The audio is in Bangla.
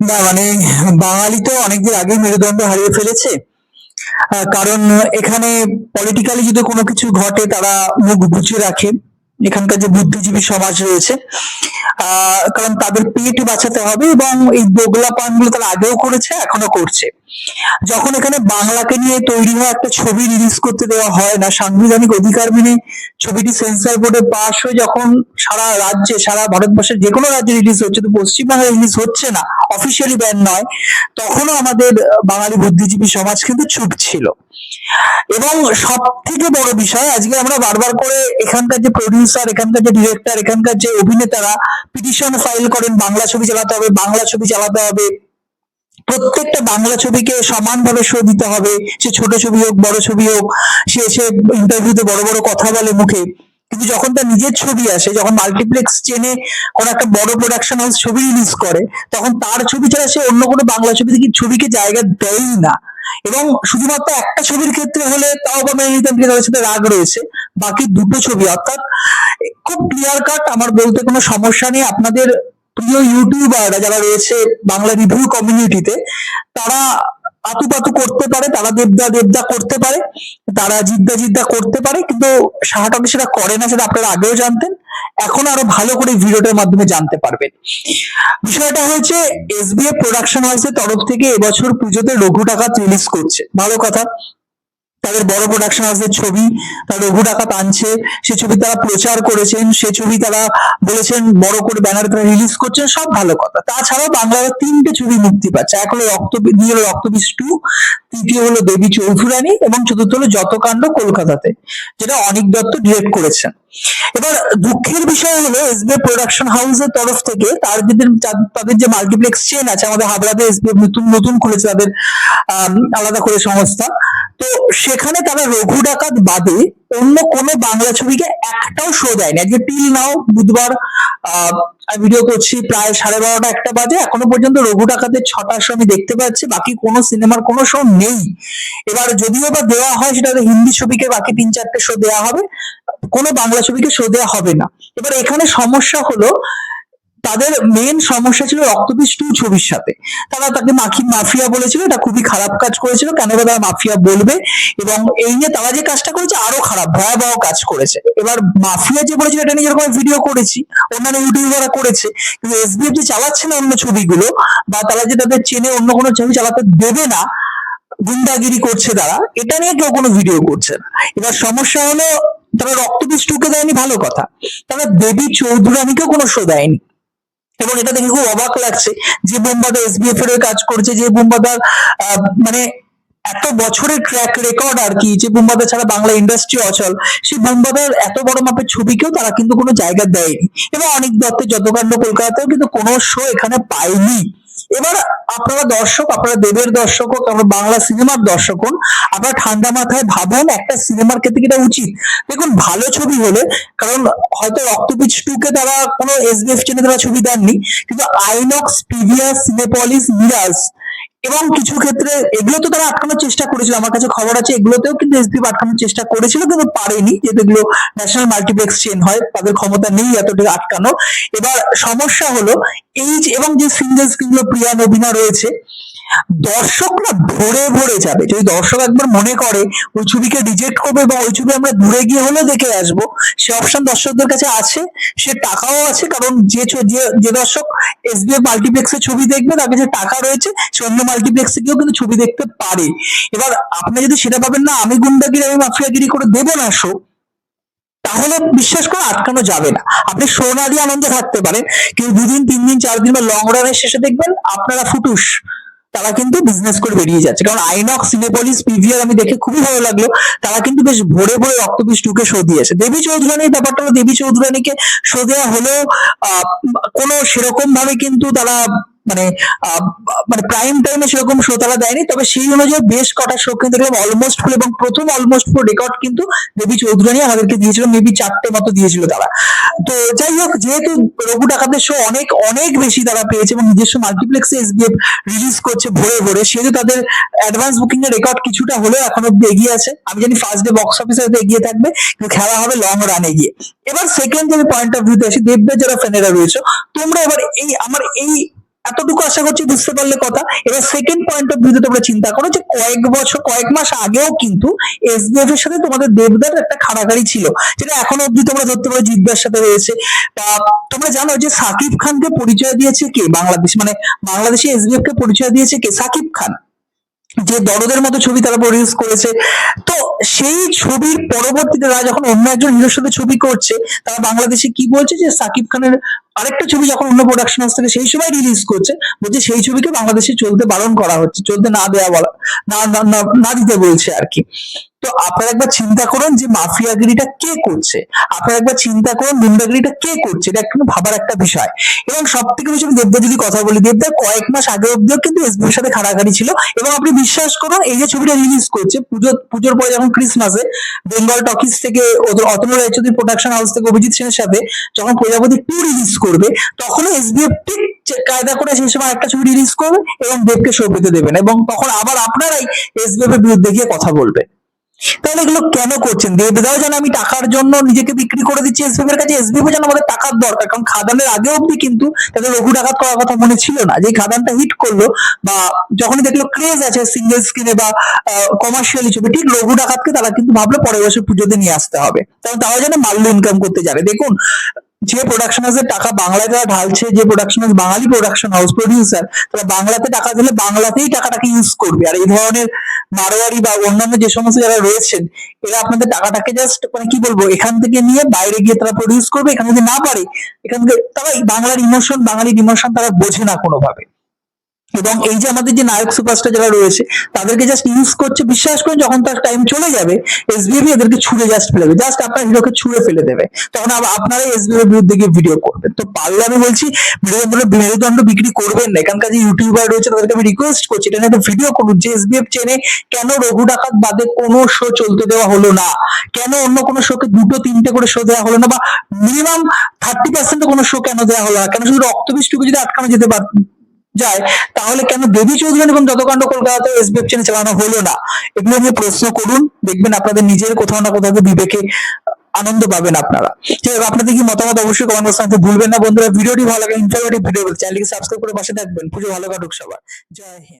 না মানে বাঙালি তো অনেকদিন আগে মেরুদণ্ড হারিয়ে ফেলেছে। কারণ এখানে পলিটিক্যালি যদি কোনো কিছু ঘটে, তারা মুখ বুঝে রাখে। এখানকার যে বুদ্ধিজীবী সমাজ রয়েছে কারণ তাদের পেট বাঁচাতে হবে এবং এই দোগলা পানগুলো তারা আগেও করেছে এখনও করছে। যখন এখানে বাংলাকে নিয়ে তৈরি হওয়া একটা ছবি রিলিজ করতে দেওয়া হয় না, সাংবিধানিক অধিকার মেনে ছবিটি সেন্সর বোর্ডে পাশ হয়ে যখন সারা রাজ্যে, সারা ভারতবর্ষের যে কোনো রাজ্যে রিলিজ হচ্ছে, তো পশ্চিমবাংলায় রিলিজ হচ্ছে না। অফিসিয়ালি ব্যান নয়, তখনও আমাদের বাঙালি বুদ্ধিজীবী সমাজ কিন্তু চুপ ছিল। এবং সব থেকে বড় বিষয়, আজকে আমরা বারবার করে এখানকার যে প্রডিউসার এখানকার যে ডিরেক্টর এখানকার যে অভিনেতারা পিটিশন ফাইল করেন, বাংলা ছবি চালাতে হবে, বাংলা ছবি চালাতে হবে। প্রত্যেকটা বাংলা ছবিকে সমানভাবে শো দিতে হবে, সে ছোট ছবি হোক, বড় ছবি হোক, সে এসে ইন্টারভিউতে বড় বড় কথা বলে মুখে। কিন্তু যখন তার নিজের ছবি আসে, যখন মাল্টিপ্লেক্স চেনে কোনো একটা বড় প্রোডাকশন হাউস ছবি রিলিজ করে, তখন তার ছবি ছাড়া সে অন্য কোনো বাংলা ছবি থেকে ছবিকে জায়গা দেয়ই না। এবং শুধুমাত্র একটা ছবির ক্ষেত্রে হলে তাও বা মেনে নিতাম তাদের সাথে রাগ রয়েছে। বাকি দুটো ছবি, অর্থাৎ খুব ক্লিয়ার কাট আমার বলতে কোনো সমস্যা নেই। আপনাদের প্রিয় ইউটিউবাররা যারা রয়েছে বাংলা রিভিউ কমিউনিটিতে তারা আতুপাতু করতে পারে, তারা দেবদা দেবদা করতে পারে, তারা জিদ্দা জিদ্দা করতে পারে, কিন্তু সাহাটকে সেটা করে না, সেটা আপনারা আগেও জানতেন, এখন আরও ভালো করে ভিডিওটার মাধ্যমে জানতে পারবেন। বিষয়টা হয়েছে এস বি এসবিএফ প্রোডাকশন হাউসের তরফ থেকে এবছর পুজোতে লঘু টাকা রিলিজ করছে। ভালো কথা। তাদের বড় প্রোডাকশন হাউসের ছবি তারা রঘু ডাকাত আনছে। সে ছবি তারা প্রচার করেছেন, সে ছবি তারা বলেছেন, বড় করে ব্যানার তারা রিলিজ করছেন, সব ভালো কথা। তাছাড়াও বাংলার তিনটে ছবি মুক্তি পাচ্ছে। এক হলো রক্ত দিয়ে হলো রক্তবীজ টু তৃতীয় হলো দেবী চৌধুরানী এবং চতুর্থ হলো যতকাণ্ড কলকাতাতে, যেটা অনিক দত্ত ডিরেক্ট করেছেন। এবার দুঃখের বিষয় হলো এসবি প্রোডাকশন হাউসের তরফ থেকে তার তাদের যে মাল্টিপ্লেক্স চেন আছে, আমাদের হাবড়াতে এসবি নতুন নতুন খুলেছে তাদের আলাদা করে সংস্থা। তো সেখানে তারা রঘু ডাকাত বাদে অন্য কোনো বাংলা ছবিকে একটাও শো দেয় না যে টিল নাও বুধবার ভিডিও করছি প্রায় সাড়ে বারোটা, একটা বাজে। এখনও পর্যন্ত রঘু ডাকাতের ছটা শো আমি দেখতে পাচ্ছি। বাকি কোনো সিনেমার কোনো শো নেই। এবার যদিও বা দেওয়া হয়, সেটা হিন্দি ছবিকে বাকি তিন, চারটে শো দেওয়া হবে। কোনো বাংলা ছবিকে শো দেওয়া হবে না। এবার এখানে সমস্যা হলো তাদের মেন সমস্যা ছিল রক্তবীজ টু ছবির সাথে। তারা তাকে মাখি, মাফিয়া বলেছিল, এটা খুবই খারাপ কাজ করেছিল, কেন তারা মাফিয়া বলবে? এবং এই নিয়ে তারা যে কাজটা করেছে আরও খারাপ, ভয়াবহ কাজ করেছে। এবার মাফিয়া যে বলেছিল, এটা নিয়ে যেরকম ভিডিও করেছি, অন্যান্য ইউটিউবাররা করেছে, কিন্তু এসবিএফ যে চালাচ্ছে না অন্য ছবিগুলো, বা তারা যে তাদের চেনে অন্য কোনো ছবি চালাতে দেবে না, গুন্ডাগিরি করছে তারা, এটা নিয়ে কেউ কোনো ভিডিও করছে না। এবার সমস্যা হলো, তারা রক্তবীজ টুকে দেয়নি, ভালো কথা। তারা দেবী চৌধুরানীকেও কোনো শো দেয়নি। এবং এটা দেখে খুব অবাক লাগছে যে বোম্বাদা এসবিএফ এর কাজ করছে, যে বোম্বাদার মানে এত বছরের ট্র্যাক রেকর্ড আর কি, যে বোম্বাদা ছাড়া বাংলা ইন্ডাস্ট্রি অচল সেই বোম্বাদার এত বড় মাপের ছবিকেও তারা কিন্তু কোনো জায়গা দেয়নি। এবং অনেক দত্তের যতকাণ্ড কলকাতাতেও কিন্তু কোনো শো এখানে পায়নি। এবার আপনারা দর্শক, আপনারা দেবের দর্শক হোক আমরা বাংলা সিনেমার দর্শক হন, আপনারা ঠান্ডা মাথায় ভাবুন একটা সিনেমার ক্ষেত্রে কিটা উচিত। দেখুন, ভালো ছবি হলে, কারণ হয়তো রক্তবীজ টু কে তারা কোনো এসবিএফ চেনে তারা ছবি দেননি, কিন্তু আইনক্স পিভিআর সিনেপলিস মিরাজ এবং কিছু ক্ষেত্রে এগুলো তো তারা আটকানোর চেষ্টা করেছিল। আমার কাছে খবর আছে, এগুলোতেও কিন্তু এসবিএফ আটকানোর চেষ্টা করেছিল, কিন্তু পারেনি। যেহেতু এগুলো ন্যাশনাল মাল্টিপ্লেক্স চেন হয়, তাদের ক্ষমতা নেই এতটা আটকানো এবার সমস্যা হলো, এই এবং যে সিঙ্গেল স্ক্রিনগুলো প্রিয়া নবীনা রয়েছে দর্শকরা ভরে ভরে যাবে। যদি দর্শক একবার মনে করে, ওই ছবিকে রিজেক্ট করবে বা ওই ছবি আমরা দূরে গিয়ে হলেও দেখে আসব, সে অপশন দর্শকদের কাছে আছে, সে টাকাও আছে, কারণ যে যে দর্শক এসবিএফ মাল্টিপ্লেক্সে ছবি দেখবে, তার কাছে টাকা রয়েছে, সে অন্য মাল্টিপ্লেক্সে গিয়েও কিন্তু ছবি দেখতে পারে। এবার আপনি যদি সেটা ভাবেন, না, আমি গুন্ডাগিরি, আমি মাফিয়াগিরি করে দেবো না শো তাহলে বিশ্বাস করে আটকানো যাবে না। আপনি সোনা দিয়ে আনন্দে থাকতে পারেন। কিন্তু দুদিন তিন দিন চার দিন বা লং রানের শেষে দেখবেন, আপনারা ফুটুস। তারা কিন্তু বিজনেস করে বেরিয়ে যাচ্ছে। কারণ আইনক্স সিনেপলিস পিভিআর আমি দেখে খুবই ভালো লাগল। তারা কিন্তু বেশ ভোরে ভোরে রক্তপিস টুকে শো দিয়েছে। দেবী চৌধুরানীর ব্যাপারটা হলো দেবী চৌধুরানীকে শো দেওয়া হলেও কোনো সেরকম ভাবে কিন্তু তারা মানে মানে প্রাইম টাইমে সেরকম শো তারা দেয়নি, তবে সেই অনুযায়ী বেশ কটা শো কিন্তু অলমোস্ট ফুল এবং প্রথম অলমোস্ট ফুল রেকর্ড কিন্তু দেবী চৌধুরানী আমাদেরকে দিয়েছিল মেবি চারটে মতো দিয়েছিল তারা। তো যাই হোক, যেহেতু রঘু ডাকাতের শো অনেক অনেক বেশি তারা পেয়েছে এবং নিজস্ব মাল্টিপ্লেক্সে এসবিএফ রিলিজ করছে ভরে ভরে, সেহেতু তাদের অ্যাডভান্স বুকিং এর রেকর্ড কিছুটা হলেও এখন অব্দি এগিয়ে আছে। আমি জানি ফার্স্ট ডে বক্স অফিসে হয়তো এগিয়ে থাকবে, কিন্তু খেলা হবে লং রানে গিয়ে। এবার সেকেন্ড যে পয়েন্ট অফ ভিউতে আসি দেবদের যারা ফ্যানেরা রয়েছে, তোমরা এবার এই, আমার এই এতটুকু আশা করছি বুঝতে পারলে কথা। এবার সেকেন্ড পয়েন্ট অফ ভিউতে তোমরা চিন্তা করো যে কয়েক বছর, কয়েক মাস আগেও কিন্তু এসবিএফ এর সাথে তোমাদের দেবদার একটা খাড়াখাড়ি ছিল, যেটা এখনও অব্দি তোমরা ধরতে পারো জিদ্দার সাথে রয়েছে। তা তোমরা জানো যে সাকিব খানকে পরিচয় দিয়েছে কে? বাংলাদেশ মানে বাংলাদেশে এসবিএফ কে পরিচয় দিয়েছে কে? সাকিব খান। যে দরদের মতো ছবি তারা প্রডিউস করেছে। তো সেই ছবির পরবর্তীতে তারা যখন অন্য একজন হিরোর সাথে ছবি করছে, তারা বাংলাদেশে কি বলছে যে সাকিব খানের আরেকটা ছবি যখন অন্য প্রোডাকশন হাউস থেকে সেই সময় রিলিজ করছে, বলছে সেই ছবিকে বাংলাদেশে চলতে বারণ করা হচ্ছে, চলতে না দেওয়া বলা, না না দিতে বলছে আর কি। তো আপনারা একবার চিন্তা করুন যে মাফিয়াগিরিটা কে করছে, আপনারা একবার চিন্তা করুন গুন্ডাগিরিটা কে করছে, এটা একটু ভাবার একটা বিষয়। এবং সব থেকে বেশি আমি দেবদা যদি কথা বলি দেবদার কয়েক মাস আগে অব্দিও কিন্তু এসবির সাথে খাড়াখাড়ি ছিল। এবং আপনি বিশ্বাস করুন, এই যে ছবিটা রিলিজ করছে, পুজো, পুজোর পরে যখন ক্রিসমাসে বেঙ্গল টকিজ থেকে অতনু রায়চৌধুরী প্রোডাকশন হাউস থেকে অভিজিৎ সেনের সাথে যখন প্রজাপতি টু রিলিজ করবে তখনও এসবিএফ ঠিক কায়দা করে সেই সময় একটা ছবি রিলিজ করবে এবং দেবকে শো দেবেন এবং তখন আবার আপনারাই এসবিএফ এর বিরুদ্ধে গিয়ে কথা বলবে। তাহলে এগুলো কেন করছেন? দেবদাও যেন আমি টাকার জন্য নিজেকে বিক্রি করে দিচ্ছি এসবিএফ এর কাছে। এসবিএফ যেন আমাদের টাকার দরকার, কারণ খাদানের আগে অব্দি কিন্তু তাদের রঘু ডাকাত করার কথা মনে ছিল না। যে খাদানটা হিট করল বা যখনই দেখল ক্রেজ আছে সিঙ্গেল স্ক্রিনে বা কমার্শিয়ালি ছবি, ঠিক রঘু ডাকাতকে তারা কিন্তু ভাবলো পরের বছর পুজোতে নিয়ে আসতে হবে। কারণ তারা যেন মাল্য ইনকাম করতে যাবে। দেখুন যে প্রোডাকশন হাউসের টাকা বাংলায় তারা ঢালছে, যে প্রোডাকশন হাউস বাঙালি প্রোডাকশন হাউস প্রডিউসার তারা বাংলাতে টাকা দিলে বাংলাতেই টাকাটাকে ইউজ করবে। আর এই ধরনের মারোয়ারি বা অন্যান্য যে সমস্ত যারা রয়েছেন, এরা আপনাদের টাকাটাকে জাস্ট মানে কি বলব, এখান থেকে নিয়ে বাইরে গিয়ে তারা প্রডিউস করবে, এখানে যদি না পারে, এখান থেকে তারা বাংলার ইমোশন বাঙালির ইমোশন তারা বোঝে না কোনোভাবে। এবং এই যে আমাদের যে নায়ক সুপারস্টার যারা রয়েছে, তাদেরকে জাস্ট ইউজ করছে, বিশ্বাস করে যখন তার টাইম চলে যাবে এসবিএবি এদেরকে ছুড়ে জাস্ট ফেলে দেবে। জাস্ট আপনার হিরোকে ছুড়ে ফেলে দেবে। তখন আপনারা এসবিএর বিরুদ্ধে গিয়ে ভিডিও করবেন। তো পারলে আমি বলছি মেরুদণ্ড বিক্রি করবেন না। এখানকার যে ইউটিউবার রয়েছে, তাদেরকে আমি রিকোয়েস্ট করছি, এটা একটা ভিডিও করুন। যে এসবিএফ চেনে, কেন রঘু ডাকাত বাদে কোনো শো চলতে দেওয়া হলো না? কেন অন্য কোনো শোকে দুটো, তিনটে করে শো দেওয়া হলো না? বা মিনিমাম থার্টি পার্সেন্ট কোনো শো কেন দেওয়া হলো না? কেন শুধু রক্তবৃষ্টিকে যদি আটকানো যেতে পার যায়, তাহলে কেন দেবী চৌধুরী এবং যতকাণ্ড কলকাতাতে এসবিএফ চ্যানেল চালানো হলো না? এগুলো নিয়ে প্রশ্ন করুন, দেখবেন আপনাদের নিজের কোথাও না কোথাও বিবেকে আনন্দ পাবেন আপনারা। ঠিক আছে, আপনাদের কি মতামত অবশ্যই কমেন্ট বক্সে জানাতে ভুলবেন না বন্ধুরা। ভিডিওটি ভালো লাগে ইনফরমেটিভ ভিডিও চ্যানেলকে সাবস্ক্রাইব করে পাশে থাকবেন। পুজো ভালো কাটুক সবার। জয় হিন্দ।